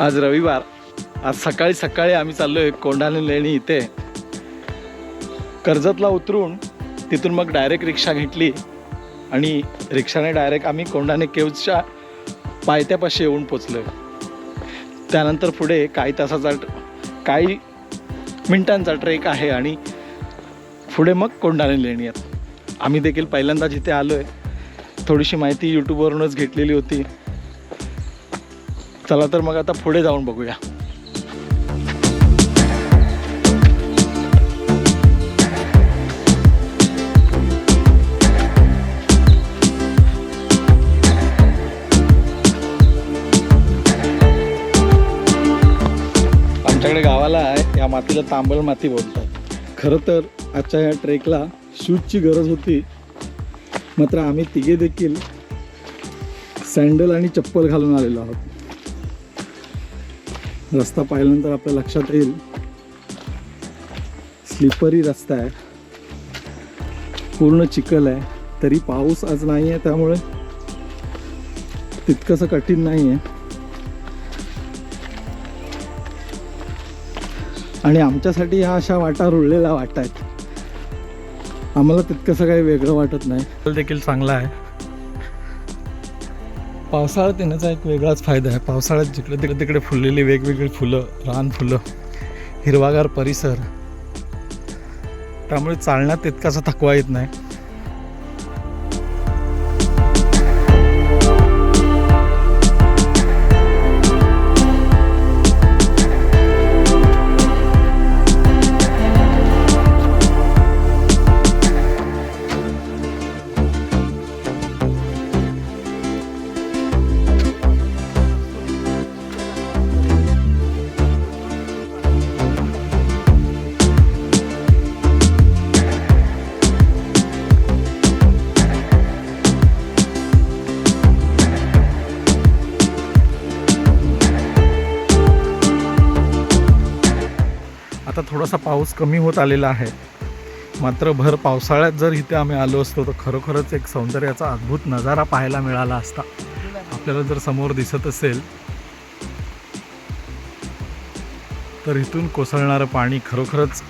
आज रविवार. आज सकाळी सकाळी आम्ही चाललो आहे कोंढाणे लेणी इथे. कर्जतला उतरून तिथून मग डायरेक्ट रिक्षा घेतली. आणि रिक्षाने डायरेक्ट आम्ही कोंढाणे केव्जच्या पायथ्यापाशी येऊन पोचलो आहे त्यानंतर पुढे काही तासाचा काही मिनिटांचा ट्रेक आहे आणि पुढे मग कोंढाणे लेणी आहेत आम्ही देखील पहिल्यांदा जिथे आलो आहे थोडीशी माहिती यूट्यूबवरूनच घेतलेली होती. चला तर मग आता पुढे जाऊन बघूया. आमच्याकडे गावाला आहे या मातीला तांबळ माती बोलतात. खरं तर आजच्या या ट्रेकला शूजची गरज होती. मात्र आम्ही तिघे देखील सँडल आणि चप्पल घालून आलेलो आहोत. रस्ता पाहिल्यानंतर आपल्या लक्षात येईल स्लिपरी रस्ता आहे. पूर्ण चिखल आहे. तरी पाऊस आज नाही आहे त्यामुळे तितकंसं कठीण नाही आहे आणि आमच्यासाठी ह्या अशा वाटा रुळलेल्या वाटा आहेत. आम्हाला तितकंसं काही वेगळं वाटत नाही. देखील चांगला आहे. पावसाळ्यात येण्याचा एक वेगळाच फायदा आहे. पावसाळ्यात जिकडे तिकडे तिकडे फुललेली वेगवेगळी फुलं रान फुलं हिरवागार परिसर. त्यामुळे चालण्यात तितकासा थकवा येत नाही. थोडासा पाऊस कमी होत आलेला आहे. मात्र भर पावसाळ्यात जर इथे आम्ही आलो असतो तर खरोखरच एक सौंदर्याचा अद्भुत नजारा पाहायला मिळाला असता. आपल्याला जर समोर दिसत असेल तर इथून कोसळणारं पाणी खरोखरच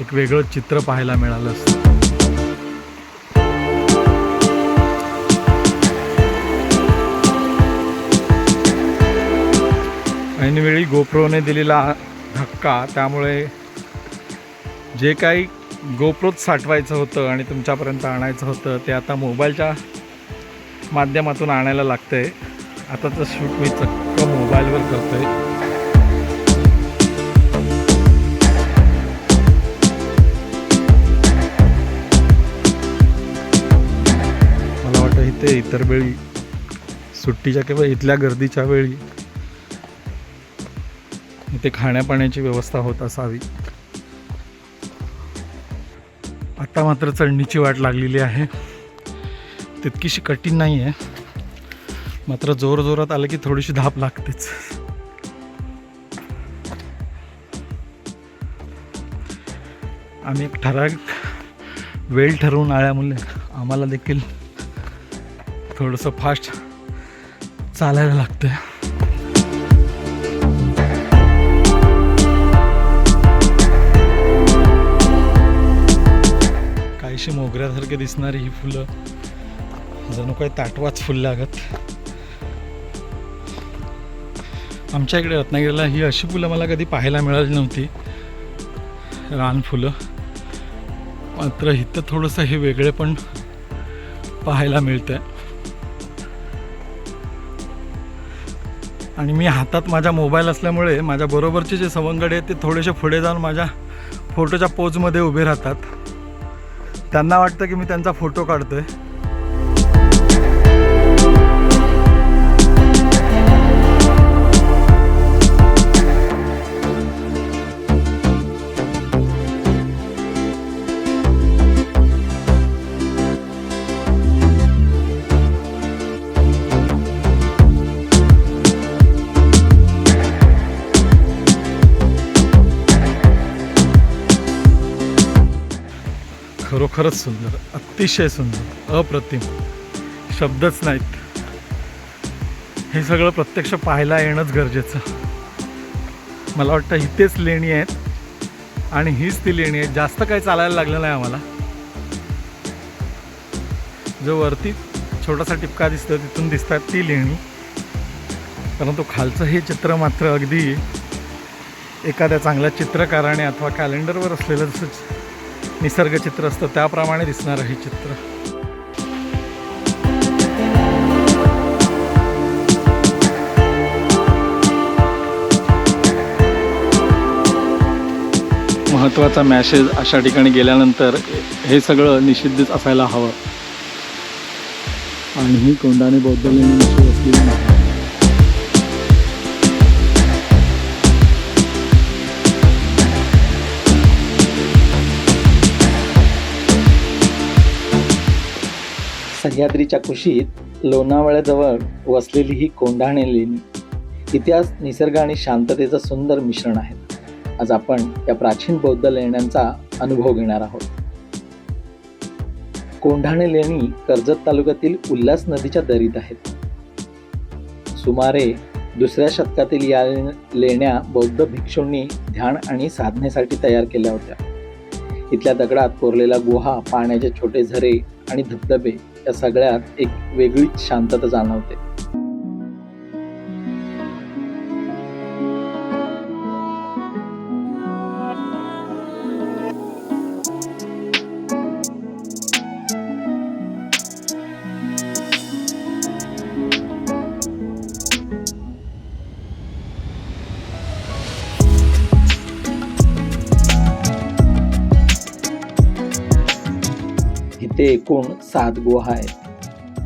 एक वेगळं चित्र पाहायला मिळालं असतं. ऐनवेळी गोप्रोने दिलेला धक्का त्यामुळे जे काही गोप्रोत साठवायचं होतं आणि तुमच्यापर्यंत आणायचं होतं ते आता मोबाईलच्या माध्यमातून आणायला लागतं आहे आता तर शूट मी चक्क मोबाईलवर करतो आहे मला वाटतं इथे इतर वेळी सुट्टीच्या किंवा इथल्या गर्दीच्या वेळी इथे खाण्यापाण्याची व्यवस्था होत असावी. आत्ता मात्र चढणीची वाट लागलेली आहे. तितकीशी कठीण नाही आहे मात्र जोर जोरात आलं की थोडीशी धाप लागतेच. आम्ही एक ठराविक वेळ ठरवून आल्यामुळे आम्हाला देखील थोडंसं फास्ट चालायला लागतं अशी मोगऱ्यासारखे दिसणारी ही फुलं. जणू काही ताटवाच फुल लागत. आमच्या इकडे रत्नागिरीला ही अशी फुलं मला कधी पाहायला मिळाली नव्हती. रान फुलं. मात्र इथं थोडंसं हे वेगळे पण पाहायला मिळतंय. आणि मी हातात माझा मोबाईल असल्यामुळे माझ्या बरोबरचे जे सवंगडे आहेत ते थोडेसे पुढे जाऊन माझ्या फोटोच्या पोजमध्ये उभे राहतात. त्यांना वाटतं की मी त्यांचा फोटो काढतोय. खरोखरच सुंदर अतिशय सुंदर अप्रतिम. शब्दच नाहीत. हे सगळं प्रत्यक्ष पाहायला येणंच गरजेचं. मला वाटतं इथेच लेणी आहेत आणि हीच ती लेणी आहे जास्त काही चालायला लागलं नाही आम्हाला. जो वरती छोटासा टिपका दिसतो तिथून दिसतात ती लेणी. परंतु खालचं हे चित्र मात्र अगदी एखाद्या चांगल्या चित्रकाराने अथवा कॅलेंडरवर असलेलं जसं निसर्गचित्र असतं त्याप्रमाणे दिसणारं हे चित्र. महत्त्वाचा मॅसेज अशा ठिकाणी गेल्यानंतर हे सगळं निषिद्धच असायला हवं. आणि ही कोंडाने बौद्ध लेण्यांची असलेली सह्याद्रीच्या कुशीत लोणावळ्याजवळ वसलेली ही कोंढाणे लेणी. इतिहास निसर्ग आणि शांततेचं सुंदर मिश्रण आहे. आज आपण या प्राचीन बौद्ध लेण्यांचा अनुभव घेणार आहोत. कोंढाणे लेणी कर्जत तालुक्यातील उल्हास नदीच्या दरीत आहेत. सुमारे दुसऱ्या शतकातील या लेण्या बौद्ध भिक्षूंनी ध्यान आणि साधनेसाठी तयार केल्या होत्या. इथल्या दगडात कोरलेल्या गुहा पाण्याचे छोटे झरे आणि धबधबे या सगळ्यात एक वेगळीच शांतता जाणवते. ते एकूण सात गुहा आहेत.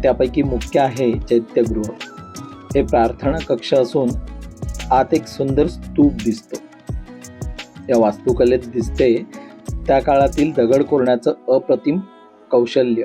त्यापैकी मुख्य आहे चैत्यगृह. हे प्रार्थना कक्ष असून आत एक सुंदर स्तूप दिसतो. या वास्तुकलेत दिसते त्या काळातील दगड कोरण्याचं अप्रतिम कौशल्य.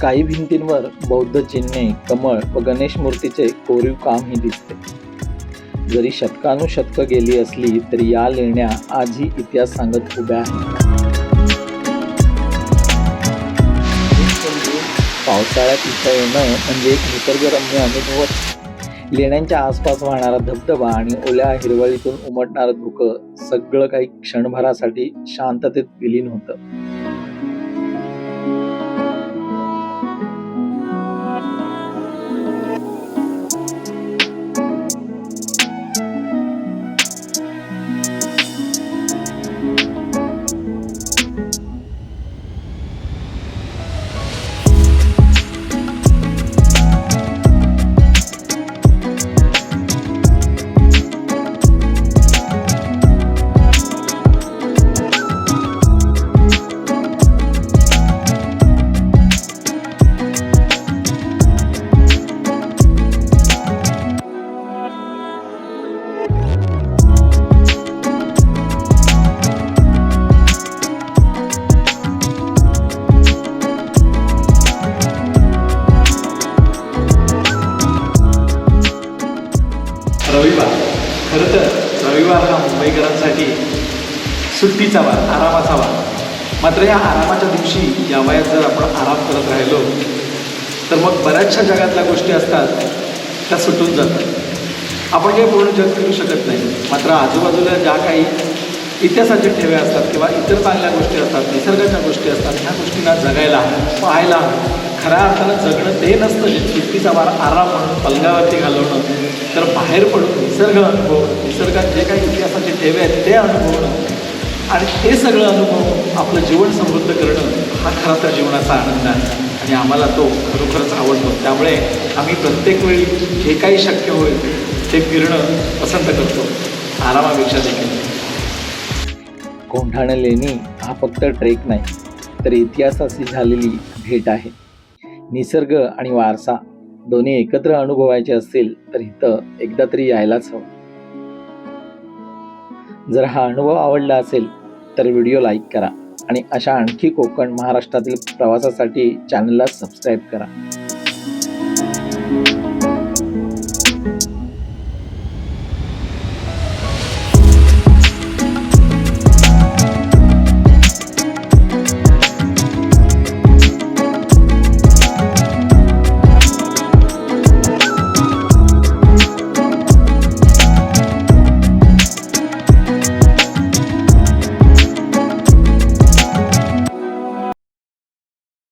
काही भिंतींवर बौद्ध चिन्हे कमळ व गणेश मूर्तीचे कोरीव कामही दिसते. जरी शतकानुशतक गेली असली तरी या लेण्या आजही इतिहास सांगत उभ्या आहेत. पावसाळ्यात इथं येणं म्हणजे एक निसर्गरम्य अनुभव लेण्यांच्या आसपास वाहणारा धबधबा आणि ओल्या हिरवळीतून उमटणारं धुकं सगळं काही क्षणभरासाठी शांततेत विलीन होतं. खरं तर रविवार हा मुंबईकरांसाठी सुट्टीचा वार आरामाचा वार. मात्र या आरामाच्या दिवशी या वयात जर आपण आराम करत राहिलो तर मग बऱ्याचशा जगातल्या गोष्टी असतात त्या सुटून जातात. आपण काही पूर्ण जग करू शकत नाही. मात्र आजूबाजूला ज्या काही इतिहासाचे ठेवे असतात किंवा इतर चांगल्या गोष्टी असतात निसर्गाच्या गोष्टी असतात ह्या गोष्टींना जगायला पाहायला खऱ्या अर्थानं जगणं ते नसतं जे वार आराम म्हणून पलंगावरती घालवणं तर बाहेर पडून निसर्ग अनुभव निसर्गात जे काही इतिहासाचे ठेवे आहेत ते अनुभवणं आणि ते सगळं अनुभव आपलं जीवन समृद्ध करणं हा खरा तर जीवनाचा आनंद आहे. आणि आम्हाला तो खरोखरच आवडतो. त्यामुळे आम्ही प्रत्येक वेळी जे काही शक्य होईल ते फिरणं पसंत करतो. आरामापेक्षा देखील. कोंढाणं लेणी हा फक्त ट्रेक नाही तर इतिहासाशी झालेली भेट आहे. निसर्ग आणि वारसा दोन्ही एकत्र अनुभवायचे असतील तर इथं एकदा तरी यायलाच हवं. जर हा अनुभव आवडला असेल तर व्हिडिओ लाईक करा आणि अशा आणखी कोकण महाराष्ट्रातील प्रवासासाठी चॅनलला सबस्क्राईब करा.